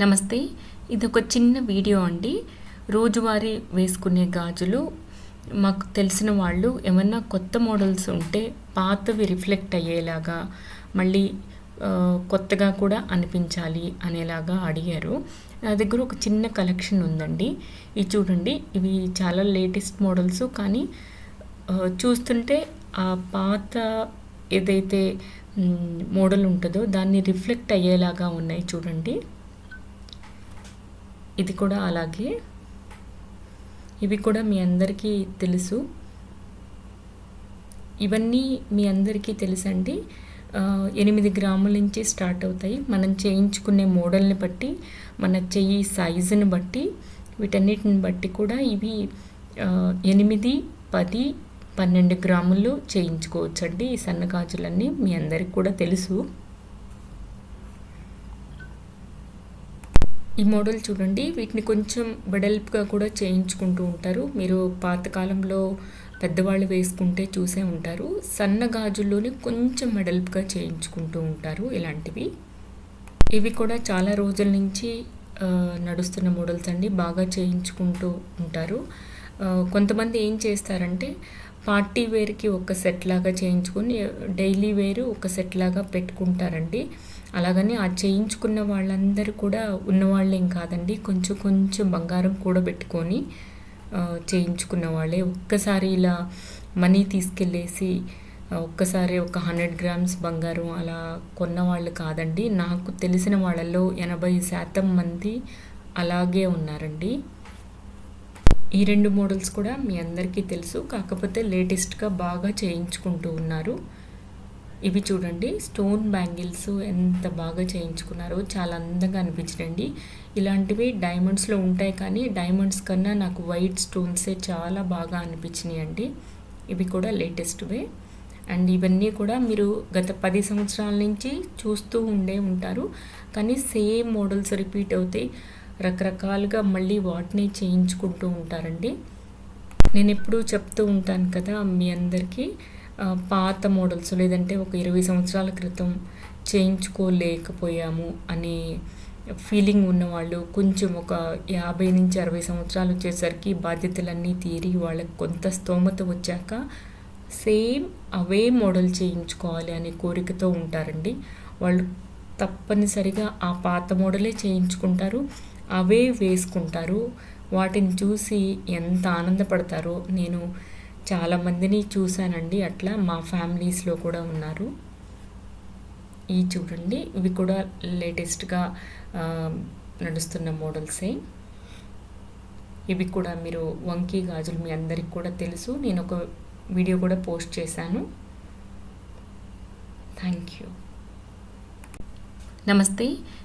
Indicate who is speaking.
Speaker 1: నమస్తే ఇది ఒక చిన్న వీడియో అండి. రోజువారీ వేసుకునే గాజులు మాకు తెలిసిన వాళ్ళు ఏమన్నా కొత్త మోడల్స్ ఉంటే పాతవి రిఫ్లెక్ట్ అయ్యేలాగా మళ్ళీ కొత్తగా కూడా అనిపించాలి అనేలాగా అడిగారు. నా దగ్గర ఒక చిన్న కలెక్షన్ ఉందండి. ఇది చూడండి ఇవి చాలా లేటెస్ట్ మోడల్స్ కానీ చూస్తుంటే ఆ పాత ఏదైతే మోడల్ ఉంటుందో దాన్ని రిఫ్లెక్ట్ అయ్యేలాగా ఉన్నాయి చూడండి. ఇది కూడా అలాగే. ఇవి కూడా మీ అందరికీ తెలుసు. ఇవన్నీ మీ అందరికీ తెలుసండి. ఎనిమిది గ్రాముల నుంచి స్టార్ట్ అవుతాయి. మనం చేయించుకునే మోడల్ని బట్టి మన చెయ్యి సైజుని బట్టి వీటన్నిటిని బట్టి కూడా ఇవి ఎనిమిది పది పన్నెండు గ్రాములు చేయించుకోవచ్చండి ఈ సన్న గాజులన్నీ. మీ అందరికి కూడా తెలుసు. ఈ మోడల్ చూడండి. వీటిని కొంచెం వెడల్పుగా కూడా చేయించుకుంటూ ఉంటారు. మీరు పాతకాలంలో పెద్దవాళ్ళు వేసుకుంటే చూసే ఉంటారు. సన్న గాజుల్లోనే కొంచెం వెడల్పుగా చేయించుకుంటూ ఉంటారు ఇలాంటివి. ఇవి కూడా చాలా రోజుల నుంచి నడుస్తున్న మోడల్స్ అండి. బాగా చేయించుకుంటూ ఉంటారు. కొంతమంది ఏం చేస్తారంటే పార్టీ వేర్కి ఒక సెట్ లాగా చేయించుకొని డైలీ వేరు ఒక సెట్ లాగా పెట్టుకుంటారండి. అలాగని ఆ చేయించుకున్న వాళ్ళందరూ కూడా ఉన్నవాళ్ళేం కాదండి. కొంచెం కొంచెం బంగారం కూడా పెట్టుకొని చేయించుకున్న వాళ్ళే. ఒక్కసారి ఇలా మనీ తీసుకెళ్ళేసి ఒక్కసారి ఒక హండ్రెడ్ గ్రామ్స్ బంగారం అలా కొన్న వాళ్ళు కాదండి. నాకు తెలిసిన వాళ్ళల్లో ఎనభై శాతం మంది అలాగే ఉన్నారండి. ఈ రెండు మోడల్స్ కూడా మీ అందరికీ తెలుసు. కాకపోతే లేటెస్ట్గా బాగా చేయించుకుంటూ ఉన్నారు. ఇవి చూడండి. స్టోన్ బ్యాంగిల్స్ ఎంత బాగా చేయించుకున్నారో చాలా అందంగా అనిపించినండి ఇలాంటివి డైమండ్స్లో ఉంటాయి కానీ డైమండ్స్ కన్నా నాకు వైట్ స్టోన్సే చాలా బాగా అనిపించినాయి అండి ఇవి కూడా లేటెస్ట్వే. అండ్ ఇవన్నీ కూడా మీరు గత పది సంవత్సరాల నుంచి చూస్తూ ఉండే ఉంటారు. కానీ సేమ్ మోడల్స్ రిపీట్ అవుతాయి. రకరకాలుగా మళ్ళీ వాటిని చేయించుకుంటూ ఉంటారండి. నేను ఎప్పుడూ చెప్తూ ఉంటాను కదా మీ అందరికీ పాత మోడల్స్ లేదంటే ఒక ఇరవై సంవత్సరాల క్రితం చేయించుకోలేకపోయాము అనే ఫీలింగ్ ఉన్నవాళ్ళు కొంచెం ఒక యాభై నుంచి అరవై సంవత్సరాలు వచ్చేసరికి బాధ్యతలన్నీ తీరి వాళ్ళకి కొంత స్తోమత వచ్చాక సేమ్ అవే మోడల్ చేయించుకోవాలి అనే కోరికతో ఉంటారండి. వాళ్ళు తప్పనిసరిగా ఆ పాత మోడలే చేయించుకుంటారు. అవే వేసుకుంటారు. వాటిని చూసి ఎంత ఆనందపడతారో నేను చాలామందిని చూశానండి. అట్లా మా ఫ్యామిలీస్లో కూడా ఉన్నారు. ఈ చూడండి ఇవి కూడా లేటెస్ట్గా నడుస్తున్న మోడల్సే. ఇవి కూడా మీరు వంకీ గాజులు మీ అందరికి కూడా తెలుసు. నేను ఒక వీడియో కూడా పోస్ట్ చేశాను. Thank you. నమస్తే.